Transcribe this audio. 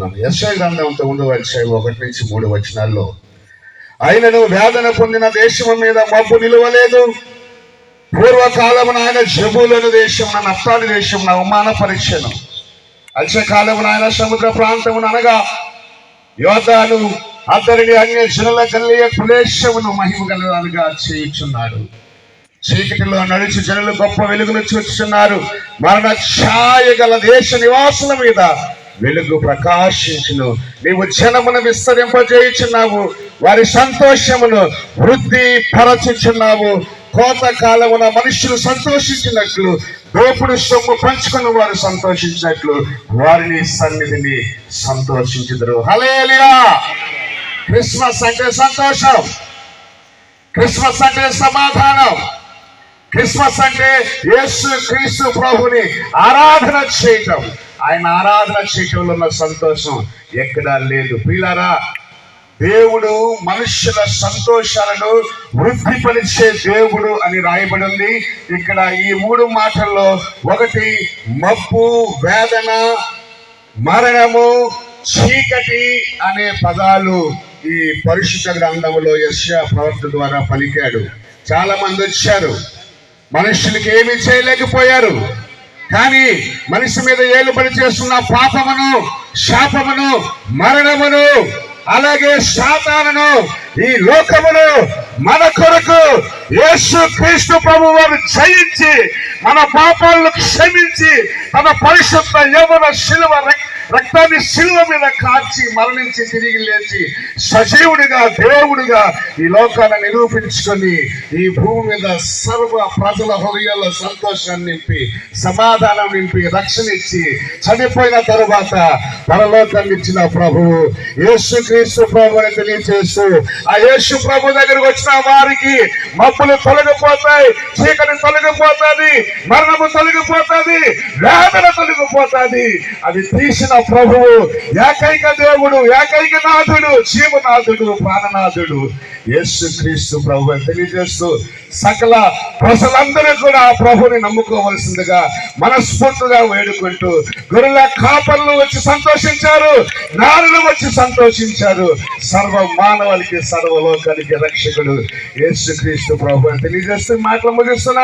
చదువుతున్నాను యశ్వ గ్రంథం తొమ్మిదో అధ్యాయం ఒకటి నుంచి మూడు వచనాల్లో ఆయనను వేదన పొందిన దేశం మీద మబ్బు నిలవలేదు. పూర్వకాలమున ఆయన జబులను దేశం నప్తాలి దేశం అవమాన పరీక్షను అల్చకాలమున ఆయన సముద్ర ప్రాంతమును అనగా యోధాను అతడిని అన్య జనుల కలియ ప్రదేశమును మహిమ గలదాలుగా చేయుచున్నాడు. చీకటిలో నడిచి జనులు గొప్ప వెలుగును చూస్తున్నారు మరణ ఛాయ గల దేశ నివాసుల మీద వెలుగు ప్రకాశించును. నీవు జనమును విస్తరింపజేయుచున్నావు. వారి సంతోషమును వృద్ధి పరచుచున్నావు కోత కాలమున మనుషులు సంతోషించినట్లు దోపుడు సొమ్ము పంచుకుని వారు సంతోషించినట్లు వారిని సన్నిధిని సంతోషించుదురు. హలేలియా క్రిస్మస్ అంటే సంతోషం. క్రిస్మస్ అంటే సమాధానం. క్రిస్మస్ అంటే యేసు క్రీస్తు ప్రభుని ఆరాధన చేయటం. ఆయన ఆరాధన చేయటంలో ఉన్న సంతోషం ఎక్కడా లేదు. పిల్లరా దేవుడు మనుషుల సంతోషాలను వృద్ధిపరిచే దేవుడు అని రాయబడి ఉంది ఇక్కడ ఈ మూడు మాటల్లో ఒకటి మబ్బు వేదన మరణము చీకటి అనే పదాలు ఈ పరిశుద్ధ గ్రంథంలో యశ్యా ప్రవర్త ద్వారా పలికాడు. చాలా మంది వచ్చారు. మనుషులకి ఏమి చేయలేకపోయారు. కానీ మనిషి మీద ఏలు పని చేస్తున్న పాపమును శాపమును మరణమును అలాగే శాతాలను ఈ లోకమును మన కొరకు యేసు క్రీస్తు ప్రభు వారు జయించి మన పాపాలను క్షమించి తన పరిశుద్ధ యవన శిలువ రక్త రక్తాన్ని శిల్వ మీద కాల్చి మరణించి తిరిగి లేచి సజీవుడిగా దేవుడిగా ఈ లోకాన్ని నిరూపించుకొని ఈ భూమి మీద సర్వ ప్రజల హృదయాల్లో సంతోషాన్ని నింపి సమాధానం నింపి రక్షణ ఇచ్చి చనిపోయిన తరువాత పరలోకాన్ని ఇచ్చిన ప్రభువు యేసు క్రీస్తు ప్రభు అని తెలియజేస్తూ ఆ యేసు ప్రభు దగ్గరకు వచ్చిన వారికి మబ్బులు తొలగిపోతాయి చీకటి తొలగిపోతుంది మరణము తొలగిపోతుంది వేదన తొలగిపోతుంది అది తీసిన ప్రభువు ఏకైక దేవుడు ఏకైక నాథుడు జీవనాథుడు ప్రాణనాథుడు. యేసు క్రీస్తు ప్రభు అని తెలియజేస్తూ సకల ప్రజలందరూ కూడా ఆ ప్రభుని నమ్ముకోవలసిందిగా మనస్ఫూర్తిగా వేడుకుంటూ గొర్రెల కాపర్లు వచ్చి సంతోషించారు నారులు వచ్చి సంతోషించారు. సర్వ మానవాళికి సర్వలోకానికి రక్షకుడు యేసు క్రీస్తు ప్రభు అని తెలియజేస్తూ మాటలు ముగిస్తున్నారు